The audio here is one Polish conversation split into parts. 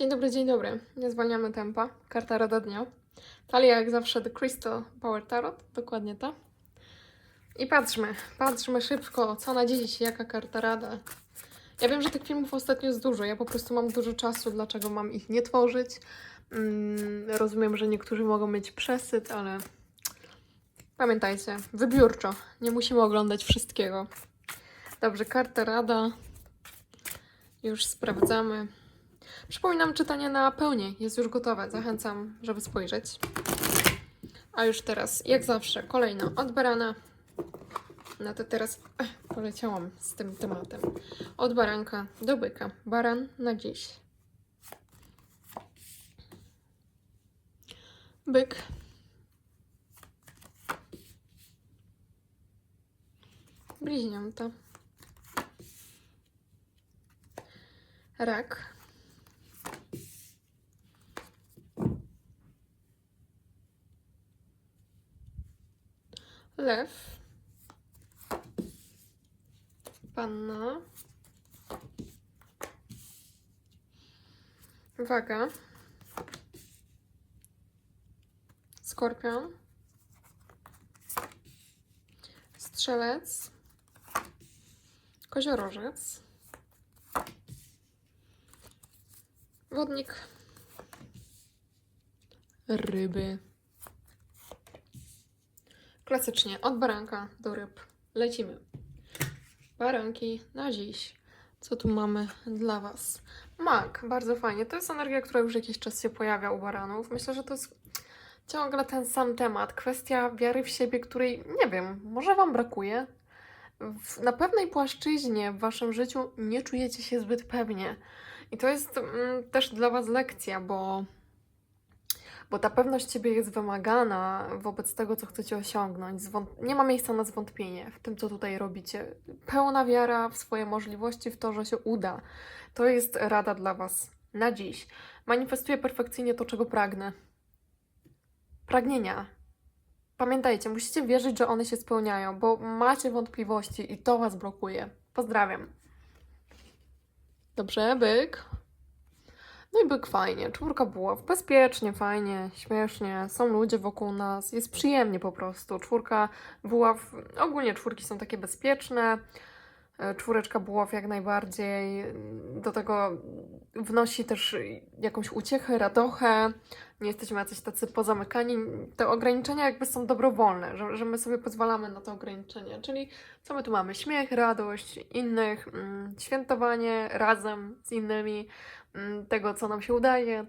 Dzień dobry, dzień dobry. Nie zwalniamy tempa. Karta Rada Dnia. Talia jak zawsze The Crystal Power Tarot. Dokładnie to. I patrzmy, patrzmy szybko, co na dziś, jaka karta rada. Ja wiem, że tych filmów ostatnio jest dużo. Ja po prostu mam dużo czasu, dlaczego mam ich nie tworzyć. Mm, rozumiem, że niektórzy mogą mieć przesyt, ale pamiętajcie, wybiórczo. Nie musimy oglądać wszystkiego. Dobrze, karta rada. Już sprawdzamy. Przypominam, czytanie na pełni jest już gotowe. Zachęcam, żeby spojrzeć. A już teraz, jak zawsze, kolejno od barana. No to teraz ech, poleciałam z tym tematem. Od baranka do byka. Baran na dziś. Byk. Bliźnięta. Rak. Lew. Panna. Waga. Skorpion. Strzelec. Koziorożec. Wodnik. Ryby. Klasycznie od baranka do ryb. Lecimy. Baranki na dziś. Co tu mamy dla Was? Mak, bardzo fajnie. To jest energia, która już jakiś czas się pojawia u baranów. Myślę, że to jest ciągle ten sam temat. Kwestia wiary w siebie, której nie wiem, może Wam brakuje. W, na pewnej płaszczyźnie w Waszym życiu nie czujecie się zbyt pewnie. I to jest mm, też dla Was lekcja, bo bo ta pewność siebie jest wymagana wobec tego, co chcecie osiągnąć. Zwąt- nie ma miejsca na zwątpienie w tym, co tutaj robicie. Pełna wiara w swoje możliwości, w to, że się uda. To jest rada dla Was na dziś. Manifestuję perfekcyjnie to, czego pragnę. Pragnienia. Pamiętajcie, musicie wierzyć, że one się spełniają, bo macie wątpliwości i to Was blokuje. Pozdrawiam. Dobrze, byk. No i byk fajnie, czwórka buław, bezpiecznie, fajnie, śmiesznie, są ludzie wokół nas, jest przyjemnie po prostu. Czwórka buław, ogólnie czwórki są takie bezpieczne, e, czwóreczka buław jak najbardziej, do tego wnosi też jakąś uciechę, radochę, nie jesteśmy jacyś tacy pozamykani. Te ograniczenia jakby są dobrowolne, że, że my sobie pozwalamy na te ograniczenia, czyli co my tu mamy? Śmiech, radość innych, mm, świętowanie razem z innymi, mm, tego, co nam się udaje,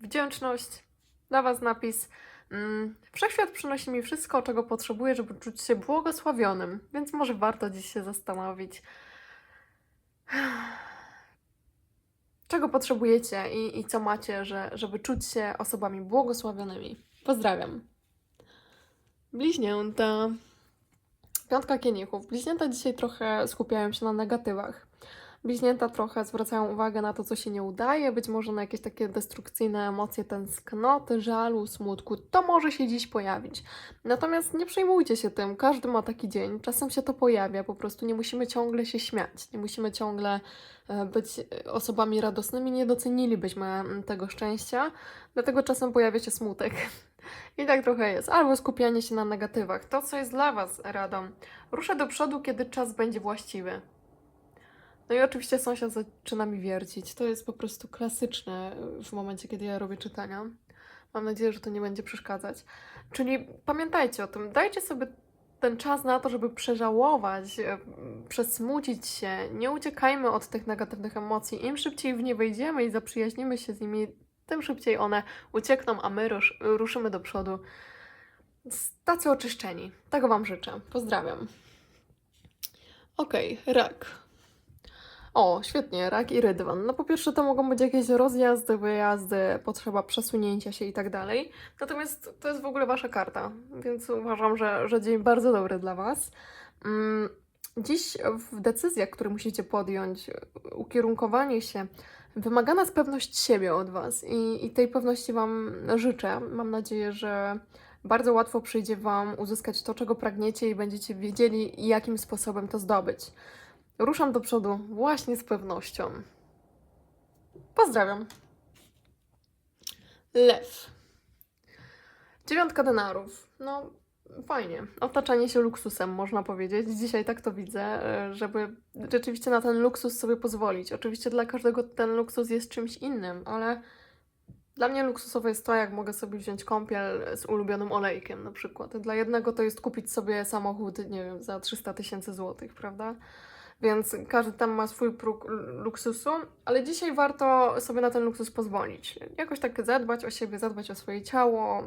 wdzięczność. Dla Was napis. mm, Wszechświat przynosi mi wszystko, czego potrzebuję, żeby czuć się błogosławionym, więc może warto dziś się zastanowić, czego potrzebujecie i, i co macie, że, żeby czuć się osobami błogosławionymi. Pozdrawiam. Bliźnięta. Piątka kielichów. Bliźnięta dzisiaj trochę skupiają się na negatywach. Bliźnięta trochę zwracają uwagę na to, co się nie udaje, być może na jakieś takie destrukcyjne emocje tęsknoty, żalu, smutku. To może się dziś pojawić. Natomiast nie przejmujcie się tym, każdy ma taki dzień, czasem się to pojawia, po prostu nie musimy ciągle się śmiać, nie musimy ciągle e, być e, osobami radosnymi, nie docenilibyśmy mm, tego szczęścia, dlatego czasem pojawia się smutek. I tak trochę jest. Albo skupianie się na negatywach. To, co jest dla Was radą. Ruszę do przodu, kiedy czas będzie właściwy. No i oczywiście sąsiad zaczyna mi wiercić. To jest po prostu klasyczne w momencie, kiedy ja robię czytania. Mam nadzieję, że to nie będzie przeszkadzać. Czyli pamiętajcie o tym, dajcie sobie ten czas na to, żeby przeżałować, e, przesmucić się. Nie uciekajmy od tych negatywnych emocji. Im szybciej w nie wejdziemy i zaprzyjaźnimy się z nimi, tym szybciej one uciekną, a my rusz, ruszymy do przodu. Tacy oczyszczeni. Tego Wam życzę. Pozdrawiam. Okej, rak. O, świetnie, rak i rydwan. No po pierwsze to mogą być jakieś rozjazdy, wyjazdy, potrzeba przesunięcia się i tak dalej. Natomiast to jest w ogóle wasza karta, więc uważam, że, że dzień bardzo dobry dla was. Mm, Dziś w decyzjach, które musicie podjąć, ukierunkowanie się, wymagana jest pewność siebie od was i, i tej pewności wam życzę. Mam nadzieję, że bardzo łatwo przyjdzie wam uzyskać to, czego pragniecie i będziecie wiedzieli, jakim sposobem to zdobyć. Ruszam do przodu właśnie z pewnością. Pozdrawiam. Lew. Dziewiątka denarów. No, fajnie. Otaczanie się luksusem, można powiedzieć. Dzisiaj tak to widzę, e, żeby rzeczywiście na ten luksus sobie pozwolić. Oczywiście dla każdego ten luksus jest czymś innym, ale dla mnie luksusowe jest to, jak mogę sobie wziąć kąpiel z ulubionym olejkiem na przykład. Dla jednego to jest kupić sobie samochód, nie wiem, za 300 tysięcy złotych, prawda? Więc każdy tam ma swój próg luksusu, ale dzisiaj warto sobie na ten luksus pozwolić. Jakoś tak zadbać o siebie, zadbać o swoje ciało,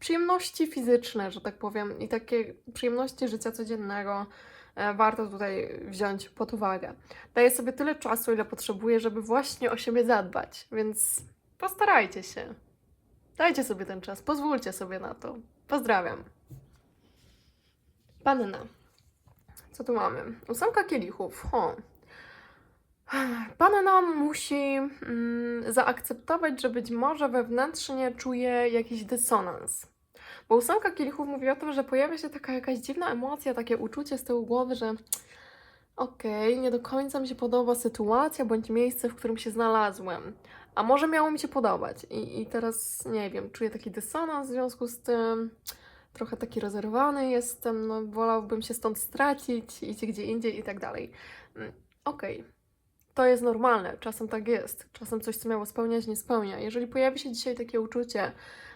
przyjemności fizyczne, że tak powiem, i takie przyjemności życia codziennego e, warto tutaj wziąć pod uwagę. Daję sobie tyle czasu, ile potrzebuję, żeby właśnie o siebie zadbać, więc postarajcie się. Dajcie sobie ten czas, pozwólcie sobie na to. Pozdrawiam. Panna. Co tu mamy? Ósemka kielichów. Ho. Panna musi mm, zaakceptować, że być może wewnętrznie czuje jakiś dysonans. Bo ósemka kielichów mówi o tym, że pojawia się taka jakaś dziwna emocja, takie uczucie z tyłu głowy, że okej, nie do końca mi się podoba sytuacja bądź miejsce, w którym się znalazłem. A może miało mi się podobać. I, i teraz nie wiem, czuję taki dysonans w związku z tym. Trochę taki rozerwany jestem, no wolałbym się stąd stracić, iść gdzie indziej i tak dalej. Mm, Okej, to jest normalne, czasem tak jest. Czasem coś, co miało spełniać, nie spełnia. Jeżeli pojawi się dzisiaj takie uczucie,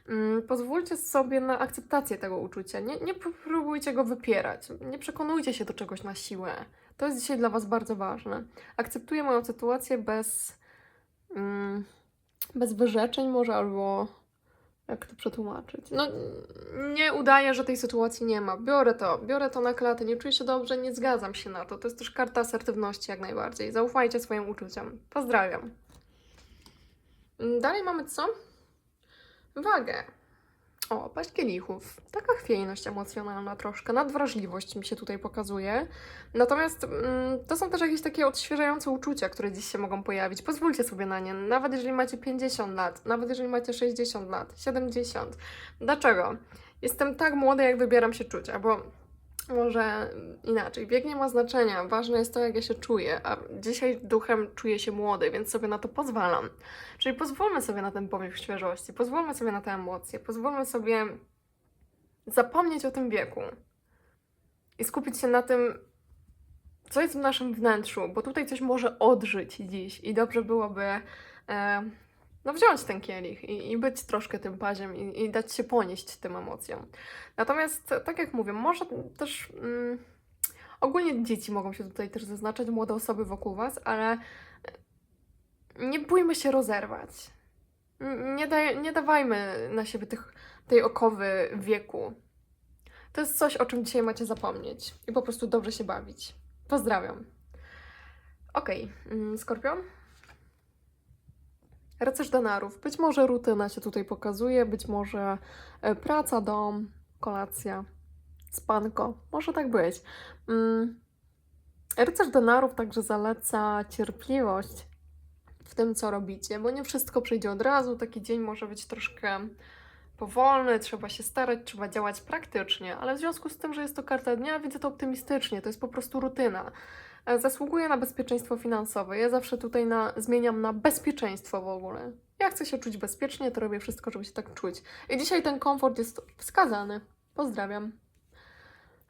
mm, pozwólcie sobie na akceptację tego uczucia. Nie, nie próbujcie go wypierać. Nie przekonujcie się do czegoś na siłę. To jest dzisiaj dla Was bardzo ważne. Akceptuję moją sytuację bez, mm, bez wyrzeczeń może, albo jak to przetłumaczyć? No, nie udaję, że tej sytuacji nie ma. Biorę to, biorę to na klatę, nie czuję się dobrze, nie zgadzam się na to. To jest też karta asertywności jak najbardziej. Zaufajcie swoim uczuciom. Pozdrawiam. Dalej mamy co? Wagę. O, paść kielichów. Taka chwiejność emocjonalna troszkę, nadwrażliwość mi się tutaj pokazuje. Natomiast mm, to są też jakieś takie odświeżające uczucia, które dziś się mogą pojawić. Pozwólcie sobie na nie, nawet jeżeli macie 50 lat, nawet jeżeli macie 60 lat, 70. Dlaczego? Jestem tak młoda, jak wybieram się czuć, albo może inaczej. Wiek nie ma znaczenia, ważne jest to, jak ja się czuję, a dzisiaj duchem czuję się młody, więc sobie na to pozwalam. Czyli pozwólmy sobie na ten powiew świeżości, pozwólmy sobie na te emocje, pozwólmy sobie zapomnieć o tym wieku i skupić się na tym, co jest w naszym wnętrzu, bo tutaj coś może odżyć dziś i dobrze byłoby e, no, wziąć ten kielich i, i być troszkę tym paziem i, i dać się ponieść tym emocjom. Natomiast, tak jak mówię, może też mm, ogólnie dzieci mogą się tutaj też zaznaczać, młode osoby wokół Was, ale nie bójmy się rozerwać. Nie, daj, nie dawajmy na siebie tych, tej okowy wieku. To jest coś, o czym dzisiaj macie zapomnieć i po prostu dobrze się bawić. Pozdrawiam. Okej, mm, Skorpion? Rycerz denarów. Być może rutyna się tutaj pokazuje, być może e, praca, dom, kolacja, spanko. Może tak być. Mm. Rycerz denarów także zaleca cierpliwość w tym, co robicie, bo nie wszystko przyjdzie od razu. Taki dzień może być troszkę powolny, trzeba się starać, trzeba działać praktycznie, ale w związku z tym, że jest to karta dnia, widzę to optymistycznie. To jest po prostu rutyna. E, Zasługuje na bezpieczeństwo finansowe. Ja zawsze tutaj na, zmieniam na bezpieczeństwo w ogóle. Ja chcę się czuć bezpiecznie, to robię wszystko, żeby się tak czuć. I dzisiaj ten komfort jest wskazany. Pozdrawiam.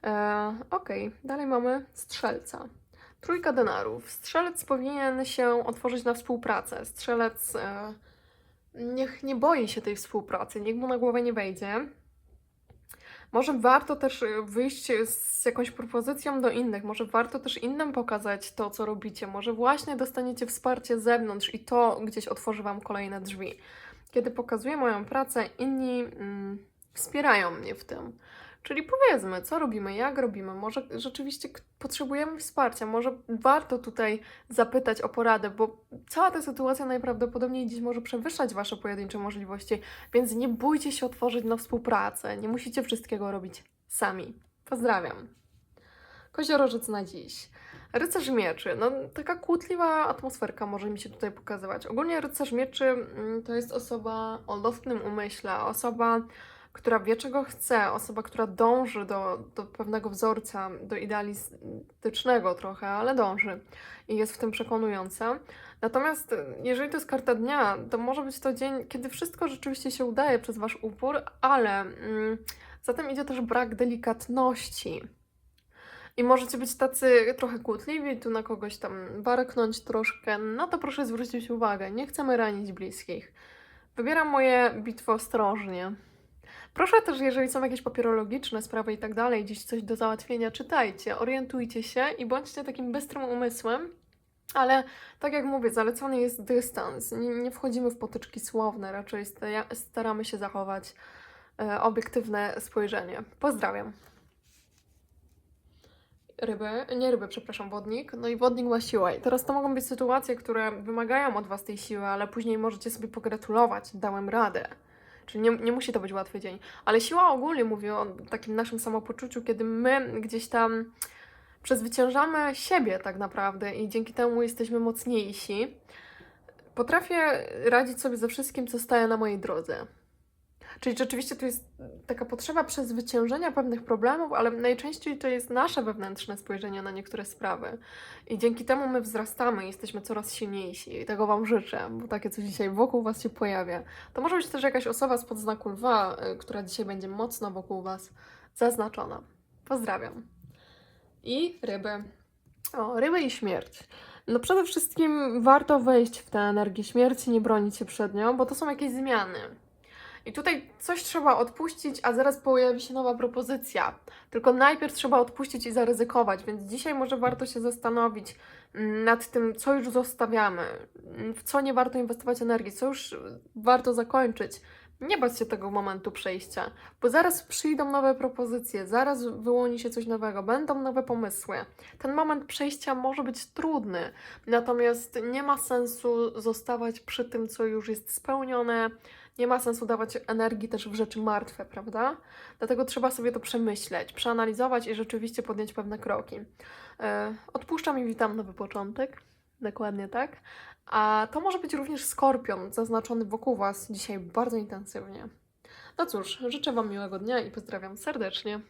E, Okej, dalej mamy strzelca. Trójka denarów. Strzelec powinien się otworzyć na współpracę. Strzelec e, niech nie boi się tej współpracy, niech mu na głowę nie wejdzie. Może warto też y, wyjść z jakąś propozycją do innych, może warto też innym pokazać to, co robicie. Może właśnie dostaniecie wsparcie z zewnątrz i to gdzieś otworzy Wam kolejne drzwi. Kiedy pokazuję moją pracę, inni mm, wspierają mnie w tym. Czyli powiedzmy, co robimy, jak robimy. Może rzeczywiście potrzebujemy wsparcia, może warto tutaj zapytać o poradę, bo cała ta sytuacja najprawdopodobniej dziś może przewyższać Wasze pojedyncze możliwości, więc nie bójcie się otworzyć na współpracę. Nie musicie wszystkiego robić sami. Pozdrawiam. Koziorożec na dziś. Rycerz mieczy. No, taka kłótliwa atmosferka może mi się tutaj pokazywać. Ogólnie rycerz mieczy mm, to jest osoba o lotnym umyśle, osoba, która wie, czego chce, osoba, która dąży do, do pewnego wzorca, do idealistycznego trochę, ale dąży i jest w tym przekonująca. Natomiast y, jeżeli to jest karta dnia, to może być to dzień, kiedy wszystko rzeczywiście się udaje przez Wasz upór, ale mm, za tym idzie też brak delikatności. I możecie być tacy trochę kłótliwi, tu na kogoś tam warknąć troszkę. No to proszę zwrócić uwagę, nie chcemy ranić bliskich. Wybieram moje bitwy ostrożnie. Proszę też, jeżeli są jakieś papierologiczne sprawy i tak dalej, gdzieś coś do załatwienia, czytajcie, orientujcie się i bądźcie takim bystrym umysłem. Ale tak jak mówię, zalecany jest dystans. Nie, nie wchodzimy w potyczki słowne, raczej sta- staramy się zachować e, obiektywne spojrzenie. Pozdrawiam. Ryby, nie ryby, przepraszam, wodnik. No i wodnik ma siłę. I teraz to mogą być sytuacje, które wymagają od Was tej siły, ale później możecie sobie pogratulować, dałem radę. Czyli nie, nie musi to być łatwy dzień. Ale siła ogólnie mówi o takim naszym samopoczuciu, kiedy my gdzieś tam przezwyciężamy siebie tak naprawdę i dzięki temu jesteśmy mocniejsi. Potrafię radzić sobie ze wszystkim, co staje na mojej drodze. Czyli rzeczywiście to jest taka potrzeba przezwyciężenia pewnych problemów, ale najczęściej to jest nasze wewnętrzne spojrzenie na niektóre sprawy. I dzięki temu my wzrastamy i jesteśmy coraz silniejsi. I tego Wam życzę, bo takie coś dzisiaj wokół Was się pojawia. To może być też jakaś osoba z podznaku lwa, y, która dzisiaj będzie mocno wokół Was zaznaczona. Pozdrawiam. I ryby. O, ryby i śmierć. No przede wszystkim warto wejść w tę energię śmierci, nie bronić się przed nią, bo to są jakieś zmiany. I tutaj coś trzeba odpuścić, a zaraz pojawi się nowa propozycja. Tylko najpierw trzeba odpuścić i zaryzykować, więc dzisiaj może warto się zastanowić mm, nad tym, co już zostawiamy, mm, w co nie warto inwestować energii, co już warto zakończyć. Nie bać się tego momentu przejścia, bo zaraz przyjdą nowe propozycje, zaraz wyłoni się coś nowego, będą nowe pomysły. Ten moment przejścia może być trudny, natomiast nie ma sensu zostawać przy tym, co już jest spełnione, nie ma sensu dawać energii też w rzeczy martwe, prawda? Dlatego trzeba sobie to przemyśleć, przeanalizować i rzeczywiście podjąć pewne kroki. E, Odpuszczam i witam nowy początek. Dokładnie tak. A to może być również skorpion zaznaczony wokół Was dzisiaj bardzo intensywnie. No cóż, życzę Wam miłego dnia i pozdrawiam serdecznie.